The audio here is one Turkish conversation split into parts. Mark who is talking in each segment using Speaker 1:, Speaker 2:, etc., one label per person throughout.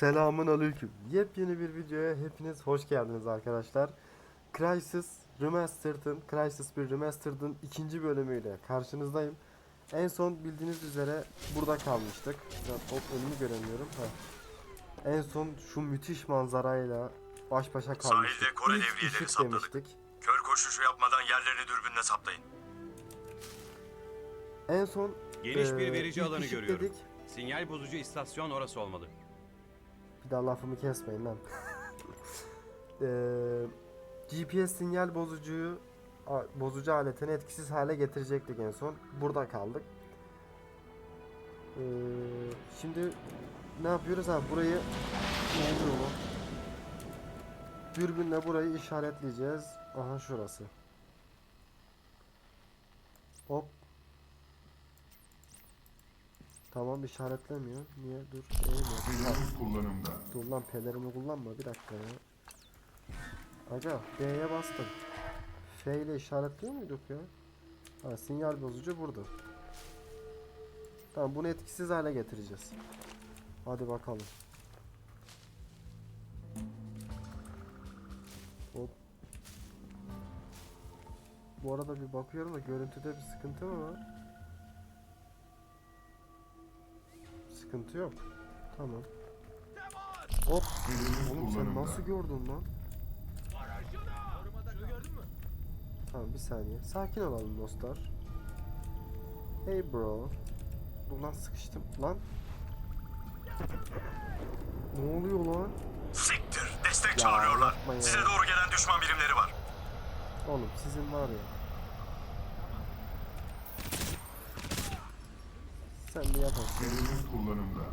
Speaker 1: Selamun aleyküm. Yepyeni bir videoya hepiniz hoş geldiniz arkadaşlar. Crysis Remastered'ın, Crysis 1 Remastered'ın ikinci bölümüyle karşınızdayım. En son bildiğiniz üzere burada kalmıştık. Biraz hop önümü göremiyorum. Heh. En son şu müthiş manzarayla baş başa kalmıştık.
Speaker 2: Sahilde Kore
Speaker 1: İlk
Speaker 2: devriyeleri sapladık.
Speaker 1: demiştik.
Speaker 2: Kör koşuşu yapmadan yerlerini dürbünle saptayın.
Speaker 1: En son
Speaker 3: Geniş
Speaker 1: eee,
Speaker 3: bir verici alanı görüyorum.
Speaker 1: dedik.
Speaker 3: Sinyal bozucu istasyon orası olmalı.
Speaker 1: Bir daha lafımı kesmeyin lan. Eee, GPS sinyal bozucuyu bozucu aletini etkisiz hale getirecektik en son. Burada kaldık. Eee, şimdi ne yapıyoruz abi? Burayı oluyor bu? Dürbünle burayı işaretleyeceğiz. Aha şurası. Hop. Tamam işaretlemiyor. Niye? Dur.
Speaker 4: Sınırlı kullanımda.
Speaker 1: Dur lan pelerini kullanma bir dakika ya. Aga B'ye bastım. F ile işaretliyor muyduk ya? Ha sinyal bozucu burada. Tamam bunu etkisiz hale getireceğiz. Hadi bakalım. Hop. Bu arada bir bakıyorum da görüntüde bir sıkıntı mı var? Sıkıntı yok. Tamam. Hop. Oğlum sen nasıl gördün lan? Tamam bir saniye. Sakin olalım dostlar. Hey bro. Dur lan sıkıştım. Lan. Ne oluyor lan?
Speaker 2: Siktir! Destek
Speaker 1: Ya
Speaker 2: çağırıyorlar.
Speaker 1: ya.
Speaker 2: Size doğru gelen düşman birimleri var.
Speaker 1: Oğlum sizin var ya. Sen bir yaparsın.
Speaker 4: Sınırlı kullanımda.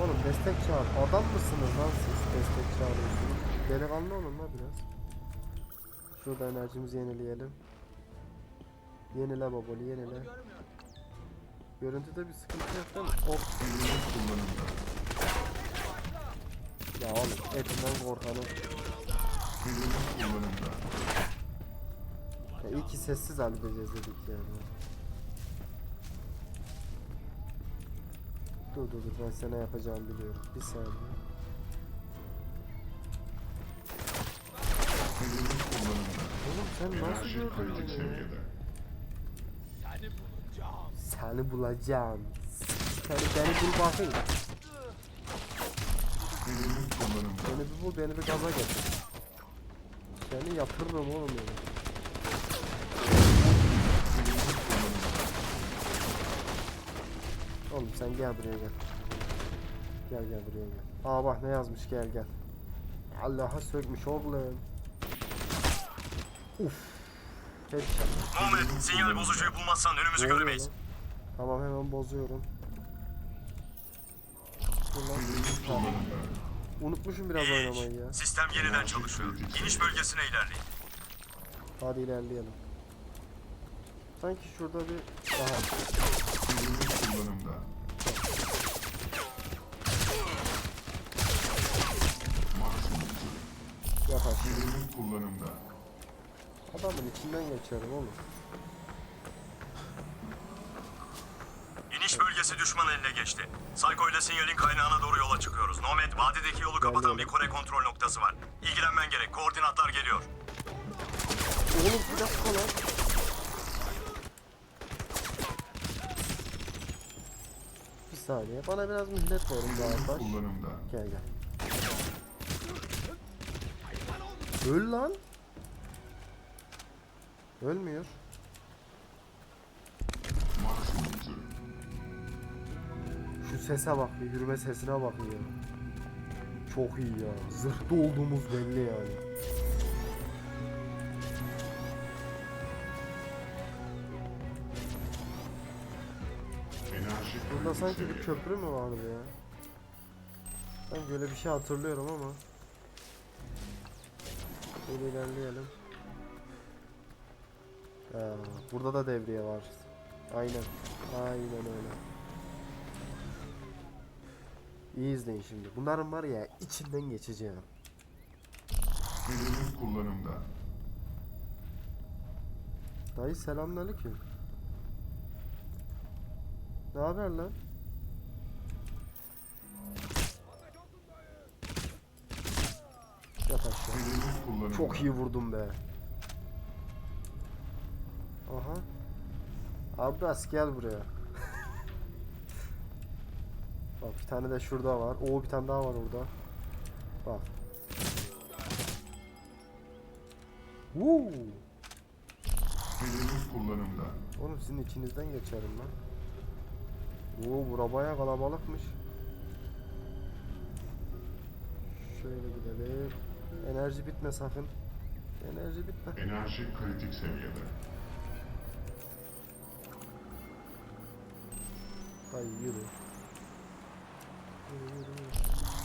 Speaker 1: Oğlum destek çağır. Adam mısınız lan siz destek çağırıyorsunuz? Delikanlı olun la biraz. Şurada enerjimizi yenileyelim. Yenile baboli yenile. Görüntüde bir sıkıntı yok değil mi? Hop.
Speaker 4: Sınırlı kullanımda.
Speaker 1: Ya oğlum etinden korkanım.
Speaker 4: Sınırlı kullanımda.
Speaker 1: Ya iyi ki sessiz halledeceğiz dedik yani. Dur dur dur ben sana yapacağımı biliyorum. Bir saniye. Oğlum sen nasıl gördün bunu ya?
Speaker 4: seviyede.
Speaker 1: Seni bulacağım. Seni beni bul bakayım. Beni bir bul beni bir gaza getir. Seni yatırırım oğlum yani. Oğlum sen gel buraya gel. Gel gel buraya gel. Aa bak ne yazmış gel gel. Allah'a sökmüş oğlum. Uf. Headshot.
Speaker 2: Muhammed, sinyal bozucuyu bulmazsan önümüzü
Speaker 1: oluyor
Speaker 2: göremeyiz.
Speaker 1: lan? Tamam hemen bozuyorum. Unutmuşum biraz oynamayı ya.
Speaker 2: Sistem yeniden çalışıyor. İniş bölgesine ilerleyin.
Speaker 1: Hadi ilerleyelim. Sanki şurada bir... Aha.
Speaker 4: Kullanımda. Maksimum.
Speaker 1: Yapar.
Speaker 4: Sınırlı kullanımda.
Speaker 1: Adamın içinden geçiyorum oğlum.
Speaker 2: İniş bölgesi düşman eline geçti. Psycho ile sinyalin kaynağına doğru yola çıkıyoruz. Nomad, vadideki yolu kapatan bir Kore kontrol noktası var. İlgilenmen gerek. Koordinatlar geliyor.
Speaker 1: Oğlum bir dakika lan. Saniye. Bana biraz mühlet verin arkadaş.
Speaker 4: Kullanımda.
Speaker 1: Gel gel. Öl lan. Ölmüyor. Şu sese bak bir yürüme sesine bak ya. Çok iyi ya. Zırhta olduğumuz belli yani. Sanki bir köprü mü vardı ya? Ben böyle bir şey hatırlıyorum ama. Böyle ilerleyelim. Ya, burada da devriye var. Aynen. Aynen öyle. İyi izleyin şimdi. Bunların var ya içinden geçeceğim.
Speaker 4: Sınırlı kullanımda.
Speaker 1: Dayı selamünaleyküm. Ne haber lan? Çok iyi vurdum be. Aha. Abbas gel buraya. Bak bir tane de şurada var. Oo bir tane daha var orada. Bak. Woo!
Speaker 4: Hedef kullanımda.
Speaker 1: Oğlum sizin içinizden geçerim lan. Oo bura baya kalabalıkmış. Şöyle gidelim. Enerji bitme sakın. Enerji bitme.
Speaker 4: Enerji kritik seviyede.
Speaker 1: Dayı yürü. Yürü yürü yürü.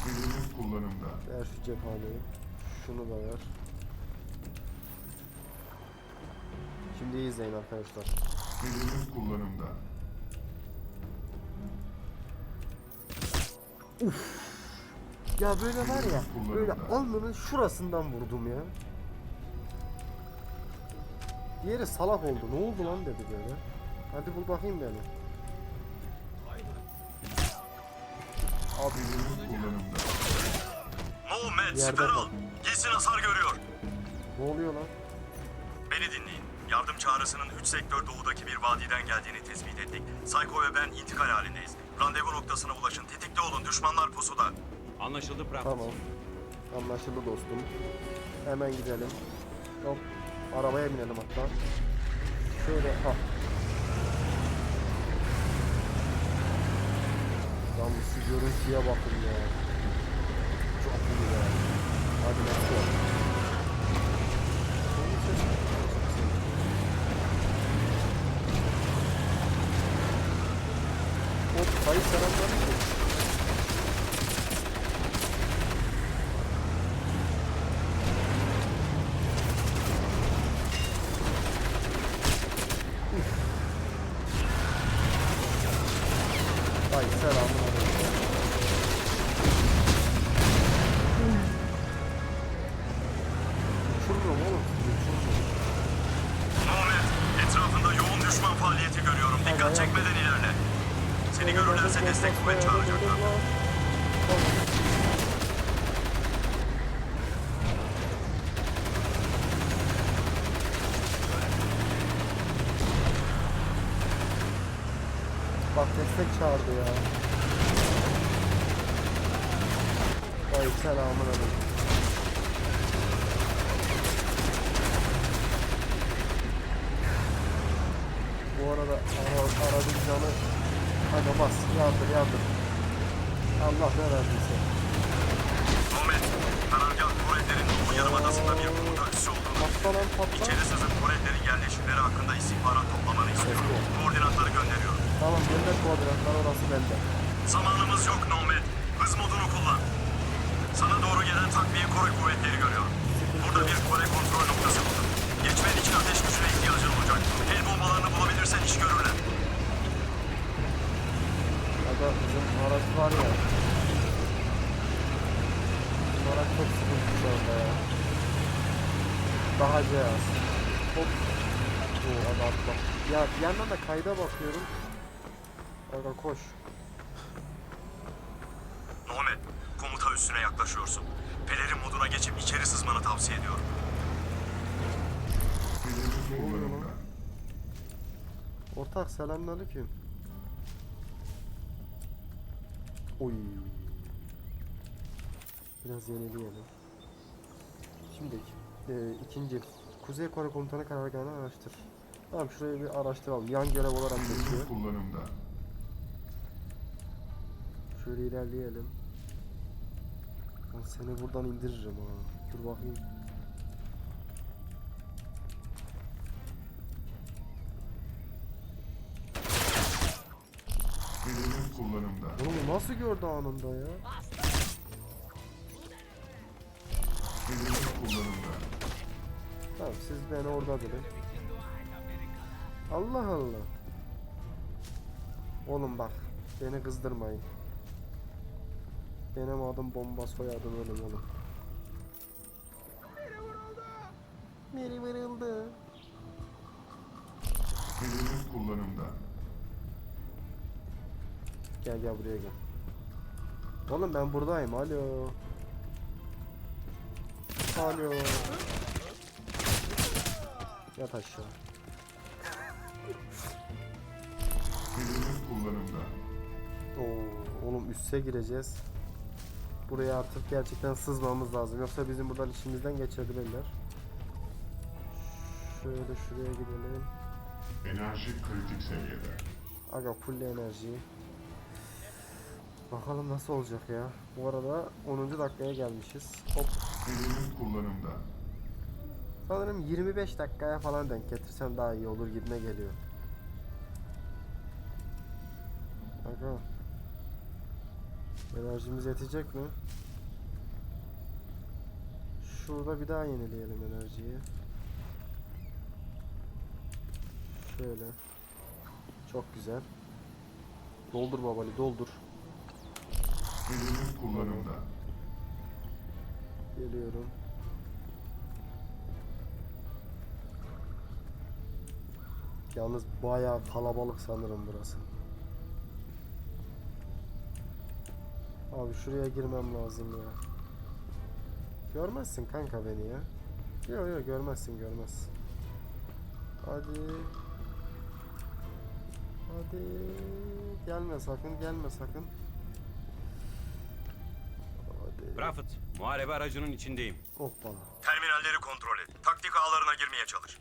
Speaker 4: Hedef kullanımda.
Speaker 1: Ver şu cephaneyi. Şunu da ver. Şimdi iyi izleyin arkadaşlar.
Speaker 4: Hedef kullanımda.
Speaker 1: Ya böyle var ya, böyle alnının şurasından vurdum ya. Diğeri salak oldu. Ne oldu lan dedi böyle. Hadi bul bakayım beni. Abi
Speaker 4: Hedef kullanımda.
Speaker 2: Nomad
Speaker 1: Yerde
Speaker 2: hasar görüyor.
Speaker 1: ne oluyor lan?
Speaker 2: Beni dinleyin. Yardım çağrısının 3 sektör doğudaki bir vadiden geldiğini tespit ettik. Psycho ve ben intikal halindeyiz. Randevu noktasına ulaşın. Tetikte olun. Düşmanlar pusuda.
Speaker 3: Anlaşıldı Prap.
Speaker 1: Tamam. Anlaşıldı dostum. Hemen gidelim. Hop. Arabaya binelim hatta. Şöyle ha. Lan şu görüntüye bakın ya. Çok iyi ya. Hadi let's go. Hop, hayır selamünaleyküm. Ay selamun aleyküm. Uçururum oğlum sizi uçururum.
Speaker 2: Nomad, etrafında yoğun düşman faaliyeti görüyorum. Dikkat çekmeden ilerle. Seni görürlerse destek kuvvet çağıracaklar.
Speaker 1: Bak destek çağırdı ya. Ay selamun aleyküm. Bu arada ara, aradık canı. Hadi bas yardır yardır. Allah ne verdiyse.
Speaker 2: Nomad, karargah Korelilerin Doğu Yarımadası'nda bir komuta üssü olduğunu
Speaker 1: Patla lan patla.
Speaker 2: İçeri sızıp Korelilerin yerleşimleri hakkında istihbarat toplamanı istiyorum. Koordinatları gönderiyorum.
Speaker 1: Tamam gönder koordinatlar orası bende.
Speaker 2: Zamanımız yok Nomad. Hız modunu kullan. Sana doğru gelen takviye Kore kuvvetleri görüyorum. Burada bir Kore kontrol noktası buldum. Geçmen için ateş gücüne ihtiyacın olacak. El bombalarını bulabilirsen iş görürler.
Speaker 1: Aga bizim araç var ya. Bizim araç çok sıkıntı şu anda ya. Daha cihaz. Hop. Oo atla. Ya bir yandan da kayda bakıyorum. Aga koş.
Speaker 2: Nomad, komuta üssüne yaklaşıyorsun. Pelerin moduna geçip içeri sızmanı tavsiye ediyorum.
Speaker 1: Ortak selamünaleyküm. Oy. Biraz yenileyelim. Şimdi e, ikinci Kuzey Kore Komutanı karargahını araştır. Tamam şurayı bir araştıralım. Yan görev olarak geçiyor.
Speaker 4: Kullanımda.
Speaker 1: Şöyle ilerleyelim. Ben seni buradan indiririm ha. Dur bakayım.
Speaker 4: Kullanımda.
Speaker 1: Oğlum nasıl gördü anında ya?
Speaker 4: Hedef kullanımda.
Speaker 1: Tamam siz beni orada bilin. Allah Allah. Oğlum bak beni kızdırmayın. Benim adım bomba soyadım ölüm oğlum. Biri vuruldu.
Speaker 4: Hedef kullanımda.
Speaker 1: Gel gel buraya gel. Oğlum ben buradayım. Alo. Alo. Yat aşağı.
Speaker 4: Hedefimiz kullanımda.
Speaker 1: Oo, oğlum üste gireceğiz. Buraya artık gerçekten sızmamız lazım. Yoksa bizim buradan içimizden geçebilirler. Şöyle şuraya gidelim.
Speaker 4: Enerji kritik seviyede.
Speaker 1: Aga full enerji. Bakalım nasıl olacak ya. Bu arada 10. dakikaya gelmişiz. Hop.
Speaker 4: Hedefimiz kullanımda.
Speaker 1: Sanırım 25 dakikaya falan denk getirsem daha iyi olur gibime geliyor. Aga. Enerjimiz yetecek mi? Şurada bir daha yenileyelim enerjiyi. Şöyle. Çok güzel. Doldur babali doldur.
Speaker 4: Hedefimiz kullanımda.
Speaker 1: Geliyorum. Yalnız bayağı kalabalık sanırım burası. Abi şuraya girmem lazım ya. Görmezsin kanka beni ya. Yok yok görmezsin görmezsin. Hadi. Hadi. Gelme sakın gelme sakın.
Speaker 3: Rafet, muharebe aracının içindeyim.
Speaker 1: Hoppala.
Speaker 2: Terminalleri kontrol et. Taktik ağlarına girmeye çalış.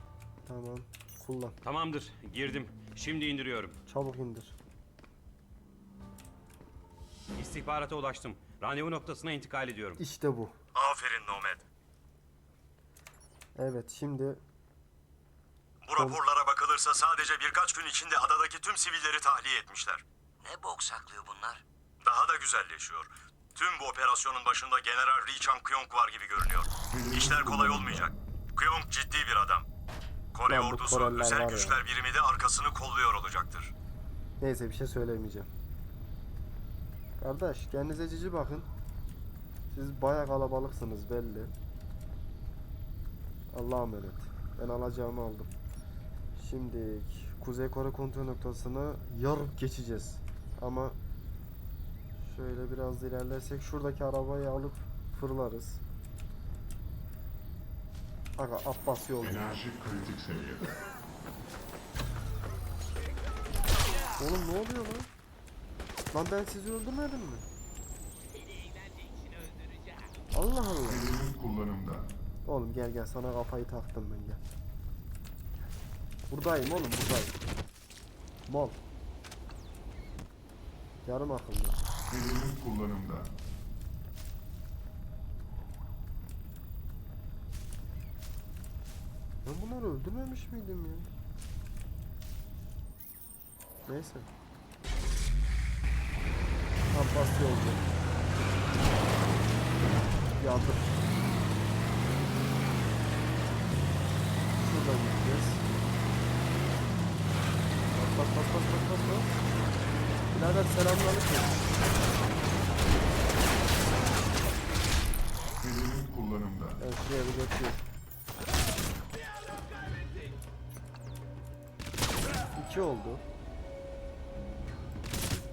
Speaker 1: Tamam. Kullan.
Speaker 3: Tamamdır, girdim. Şimdi indiriyorum.
Speaker 1: Çabuk indir.
Speaker 3: İstihbarata ulaştım. Randevu noktasına intikal ediyorum.
Speaker 1: İşte bu.
Speaker 2: Aferin Nomad.
Speaker 1: Evet şimdi
Speaker 2: Bu raporlara bakılırsa sadece birkaç gün içinde adadaki tüm sivilleri tahliye etmişler.
Speaker 5: Ne bok saklıyor bunlar?
Speaker 2: Daha da güzelleşiyor. Tüm bu operasyonun başında General Lee Chang Kyong var gibi görünüyor. İşler kolay olmayacak. Kyong ciddi bir adam. Kore
Speaker 1: Lan bu
Speaker 2: ordusu
Speaker 1: Koreliler var
Speaker 2: özel
Speaker 1: ya.
Speaker 2: güçler birimi de arkasını kolluyor olacaktır.
Speaker 1: neyse bir şey söylemeyeceğim. Kardeş kendinize cici bakın. Siz baya kalabalıksınız belli. Allah'a emanet. Ben alacağımı aldım. Şimdi Kuzey Kore kontrol noktasını yarıp geçeceğiz. Ama şöyle biraz ilerlersek şuradaki arabayı alıp fırlarız. Aga Abbas yolcu.
Speaker 4: Enerji kritik seviyede.
Speaker 1: Oğlum ne oluyor lan? Lan ben sizi öldürmedim mi? Allah Allah.
Speaker 4: Hedefimiz kullanımda.
Speaker 1: Oğlum gel gel sana kafayı taktım ben gel. Buradayım oğlum buradayım. Mal. Yarım akıllı.
Speaker 4: Hedefimiz kullanımda.
Speaker 1: Ben bunları öldürmemiş miydim ya? Neyse. Abbas yolcu. Yandım. Şuradan gideceğiz. Bas bas bas bas bas bas. Birader selamünaleyküm.
Speaker 4: Hedefimiz kullanımda.
Speaker 1: Ben şuraya bir götüreyim. İki oldu.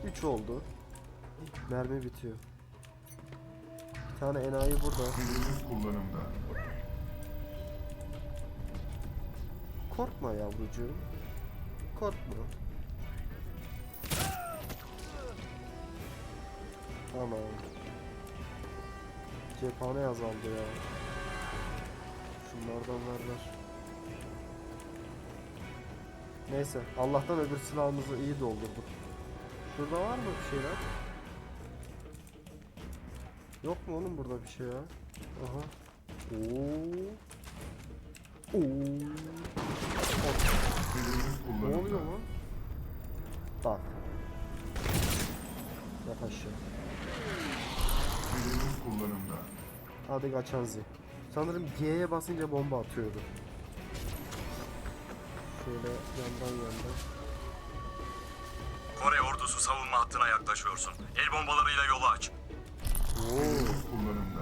Speaker 1: Üç oldu. Mermi bitiyor. Bir tane enayi burada.
Speaker 4: Hedefimiz kullanımda.
Speaker 1: Korkma yavrucuğum. Korkma. Tamam. Cephane azaldı ya. Şunlardan ver ver. Neyse Allah'tan öbür silahımızı iyi doldurduk. Şurada var mı bir şeyler? Yok mu oğlum burada bir şey ya? Aha. Oo. Oo. Ne oluyor lan? Aşağı.
Speaker 4: Hedefimiz kullanımda.
Speaker 1: Hadi kaçanzi. Sanırım G'ye basınca bomba atıyordu. Şöyle yandan yandan.
Speaker 2: Kore ordusu savunma hattına yaklaşıyorsun. El bombalarıyla yolu aç.
Speaker 1: Oo.
Speaker 4: Kullanımda.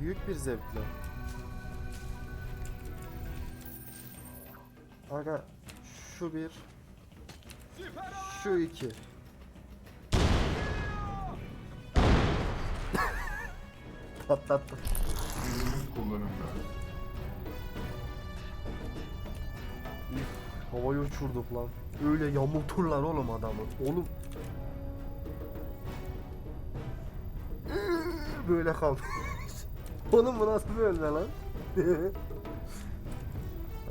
Speaker 1: Büyük bir zevkle. Aga şu bir. Şu iki. Patlattım.
Speaker 4: Kullanımda.
Speaker 1: Havayı uçurduk lan. Öyle yamulturlar oğlum adamı. Oğlum. Böyle kaldı. oğlum bu nasıl böyle lan?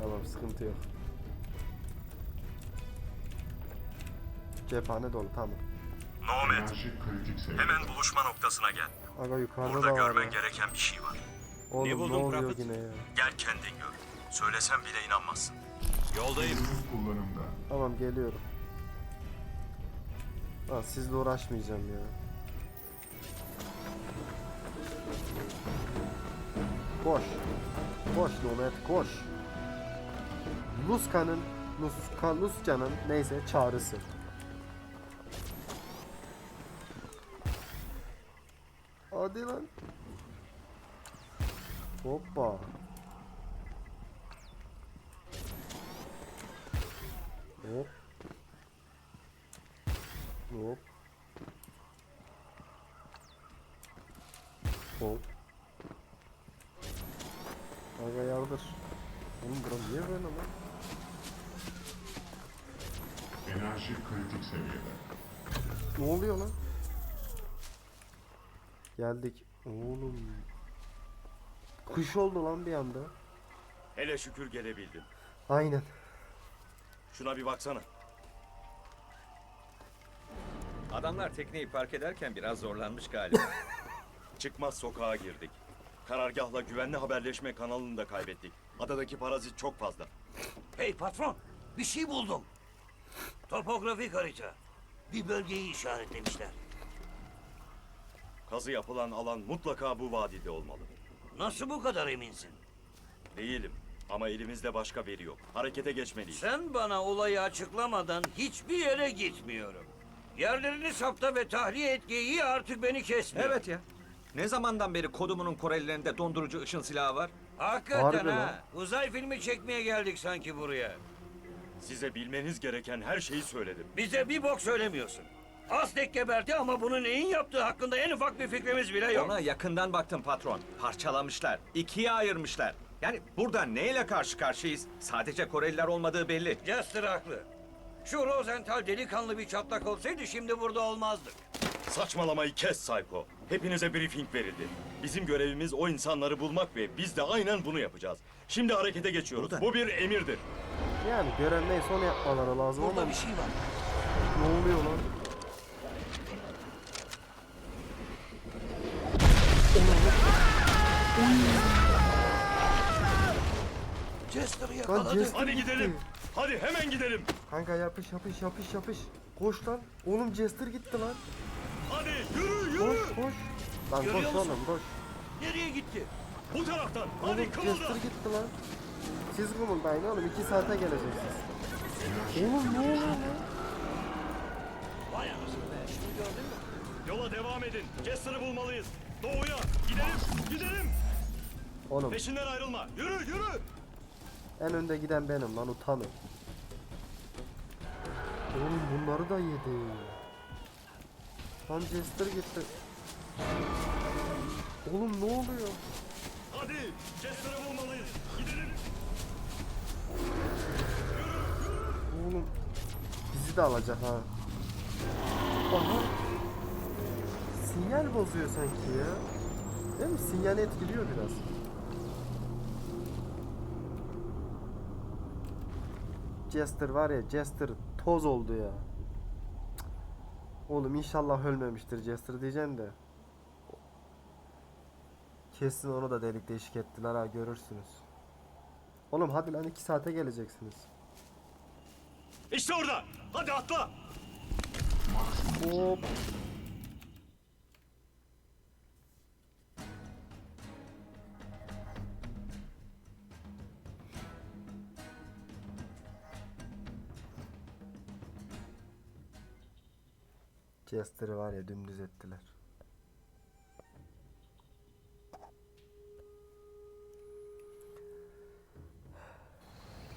Speaker 1: tamam sıkıntı yok. Cephane dolu tamam.
Speaker 2: Nomad, hemen buluşma noktasına gel.
Speaker 1: Aga yukarıda
Speaker 2: Burada
Speaker 1: da var
Speaker 2: görmen
Speaker 1: ya.
Speaker 2: gereken bir şey var.
Speaker 1: Oğlum ne,
Speaker 3: buldun
Speaker 1: oluyor
Speaker 3: Prophet?
Speaker 1: yine ya?
Speaker 2: Gel kendin gör. Söylesem bile inanmazsın.
Speaker 3: Yoldayım.
Speaker 4: Kullanımda.
Speaker 1: Tamam geliyorum. Ha, sizle uğraşmayacağım ya. Koş. Koş Nomad koş. Luska'nın Luska, Lusca'nın neyse çağrısı. Hadi lan. Hoppa. Hop. Hop. Hop. Aga yardır. Oğlum bura niye böyle lan?
Speaker 4: Enerji kritik seviyede.
Speaker 1: Ne oluyor lan? Geldik. Oğlum. Kış oldu lan bir anda.
Speaker 2: Hele şükür gelebildin.
Speaker 1: Aynen.
Speaker 2: Şuna bir baksana.
Speaker 6: Adamlar tekneyi park ederken biraz zorlanmış galiba.
Speaker 2: Çıkmaz sokağa girdik. Karargahla güvenli haberleşme kanalını da kaybettik. Adadaki parazit çok fazla.
Speaker 5: Hey patron, bir şey buldum. Topografik harita. Bir bölgeyi işaretlemişler.
Speaker 2: Kazı yapılan alan mutlaka bu vadide olmalı.
Speaker 5: Nasıl bu kadar eminsin?
Speaker 2: Değilim. Ama elimizde başka veri yok. Harekete geçmeliyiz.
Speaker 5: Sen bana olayı açıklamadan hiçbir yere gitmiyorum. Yerlerini sapta ve tahliye et geyiği artık beni kesmiyor.
Speaker 6: evet ya. Ne zamandan beri kodumunun Korelilerinde dondurucu ışın silahı var?
Speaker 5: Hakikaten
Speaker 1: Harbi
Speaker 5: ha.
Speaker 1: lan.
Speaker 5: Uzay filmi çekmeye geldik sanki buraya.
Speaker 2: Size bilmeniz gereken her şeyi söyledim.
Speaker 5: Bize bir bok söylemiyorsun. Aztek geberdi ama bunu neyin yaptığı hakkında en ufak bir fikrimiz bile yok.
Speaker 6: Ona yakından baktım patron. Parçalamışlar. ikiye ayırmışlar. Yani burada neyle karşı karşıyayız? Sadece Koreliler olmadığı belli.
Speaker 5: Jester haklı. Şu Rosenthal delikanlı bir çatlak olsaydı şimdi burada olmazdık.
Speaker 2: Saçmalamayı kes Sayko. Hepinize briefing verildi. Bizim görevimiz o insanları bulmak ve biz de aynen bunu yapacağız. Şimdi harekete geçiyoruz. Bu bir emirdir.
Speaker 1: Yani gören neyse onu yapmaları lazım ama
Speaker 5: Burada bir şey var.
Speaker 1: ne oluyor lan?
Speaker 5: Jester'ı
Speaker 1: Lan
Speaker 5: yakaladı.
Speaker 1: Jester
Speaker 2: Hadi
Speaker 1: gitti.
Speaker 2: gidelim. Hadi hemen gidelim.
Speaker 1: Kanka yapış yapış yapış yapış. Koş lan. Oğlum Jester gitti lan.
Speaker 2: Hadi yürü
Speaker 1: Koş
Speaker 2: yürü.
Speaker 1: koş. Lan
Speaker 5: Görüyor
Speaker 1: koş
Speaker 5: musun?
Speaker 1: oğlum koş.
Speaker 5: Nereye gitti?
Speaker 2: Bu taraftan.
Speaker 1: Oğlum
Speaker 2: Hadi
Speaker 1: Jester
Speaker 2: kımılda.
Speaker 1: gitti lan. Siz kımıldayın oğlum. iki saate geleceksiniz. Oğlum ne oluyor lan?
Speaker 5: Vay anasını be. Şunu gördün mü?
Speaker 2: Yola devam edin. Jester'ı bulmalıyız. Doğuya. Gidelim. Gidelim.
Speaker 1: Oğlum
Speaker 2: Peşinden ayrılma. Yürü yürü.
Speaker 1: En önde giden benim lan utanın. Oğlum bunları da yedi. Lan Jester gitti. Oğlum ne oluyor?
Speaker 2: Hadi. Jester'ı bulmalıyız. Gidelim.
Speaker 1: Oğlum bizi de alacak ha. Aha. Sinyal bozuyor sanki ya. Değil mi? Sinyal etkiliyor biraz. Jester var ya Jester toz oldu ya. Oğlum inşallah ölmemiştir Jester diyeceğim de. Kesin onu da delik deşik ettiler ha görürsünüz. Oğlum hadi lan iki saate geleceksiniz.
Speaker 2: İşte orada. Hadi atla.
Speaker 1: Hop. Jester'ı var ya dümdüz ettiler.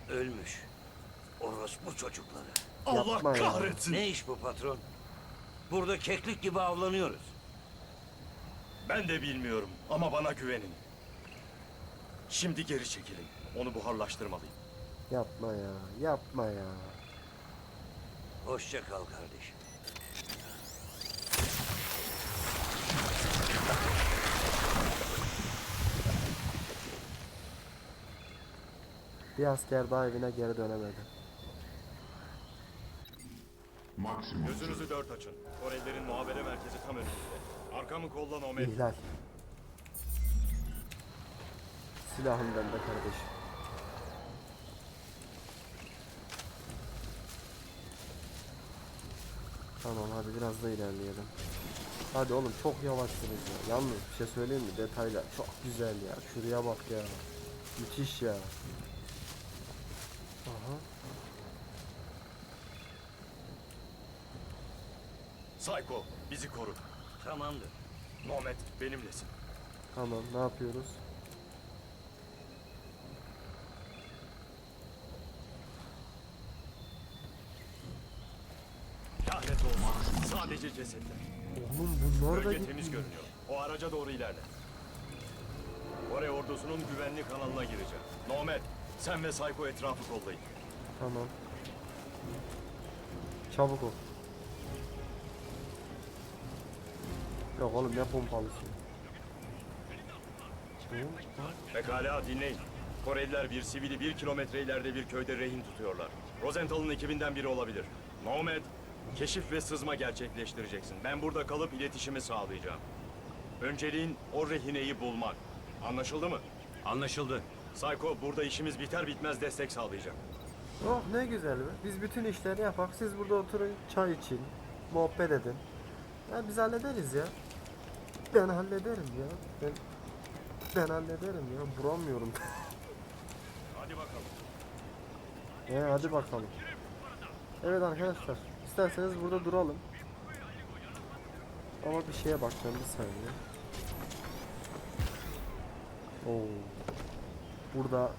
Speaker 5: Ölmüş. Orospu çocukları.
Speaker 1: Yapma ya.
Speaker 5: Ne iş bu patron? Burada keklik gibi avlanıyoruz.
Speaker 2: Ben de bilmiyorum ama bana güvenin. Şimdi geri çekilin. Onu buharlaştırmalıyım.
Speaker 1: Yapma ya. Yapma ya.
Speaker 5: Hoşça kal kardeşim.
Speaker 1: Bir asker daha evine geri dönemedi.
Speaker 4: Maksimum
Speaker 2: Gözünüzü dört açın. Korelilerin muhabere merkezi tam önünüzde. Arkamı kolla Nomad.
Speaker 1: İhlal. Silahım bende kardeşim. Tamam hadi biraz da ilerleyelim. Hadi oğlum çok yavaşsınız ya. Yalnız bir şey söyleyeyim mi? Detaylar çok güzel ya. Şuraya bak ya. Müthiş ya.
Speaker 2: Psycho bizi koru.
Speaker 5: Tamamdır.
Speaker 2: Nomad benimlesin.
Speaker 1: Tamam ne yapıyoruz?
Speaker 2: Lanet olsun. Sadece cesetler.
Speaker 1: Oğlum bunlar da
Speaker 2: Bölge temiz görünüyor. O araca doğru ilerle. Kore ordusunun güvenlik kanalına gireceğim. Nomad sen ve Psycho etrafı kollayın.
Speaker 1: Tamam. Çabuk ol. Yok oğlum ne pompalısı. Hı?
Speaker 2: Pekala dinleyin. Koreliler bir sivili bir kilometre ileride bir köyde rehin tutuyorlar. Rosenthal'ın ekibinden biri olabilir. Nomad, keşif ve sızma gerçekleştireceksin. Ben burada kalıp iletişimi sağlayacağım. Önceliğin o rehineyi bulmak. Anlaşıldı mı?
Speaker 3: Anlaşıldı.
Speaker 2: Psycho burada işimiz biter bitmez destek sağlayacak.
Speaker 1: Oh ne güzel be. Biz bütün işleri yapak. Siz burada oturun çay için. Muhabbet edin. Ya biz hallederiz ya. Ben hallederim ya. Ben ben hallederim ya. Buramıyorum.
Speaker 2: Hadi bakalım.
Speaker 1: He hadi bakalım. Evet arkadaşlar. isterseniz burada duralım. Ama bir şeye bakacağım bir saniye. Oo. Burada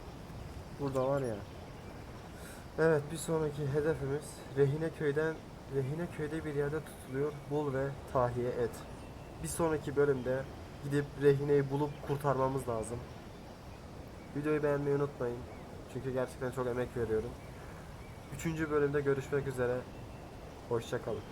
Speaker 1: burada var ya. Evet bir sonraki hedefimiz Rehine köyden Rehine köyde bir yerde tutuluyor. Bul ve tahiye et. Bir sonraki bölümde gidip Rehine'yi bulup kurtarmamız lazım. Videoyu beğenmeyi unutmayın. Çünkü gerçekten çok emek veriyorum. Üçüncü bölümde görüşmek üzere. Hoşçakalın.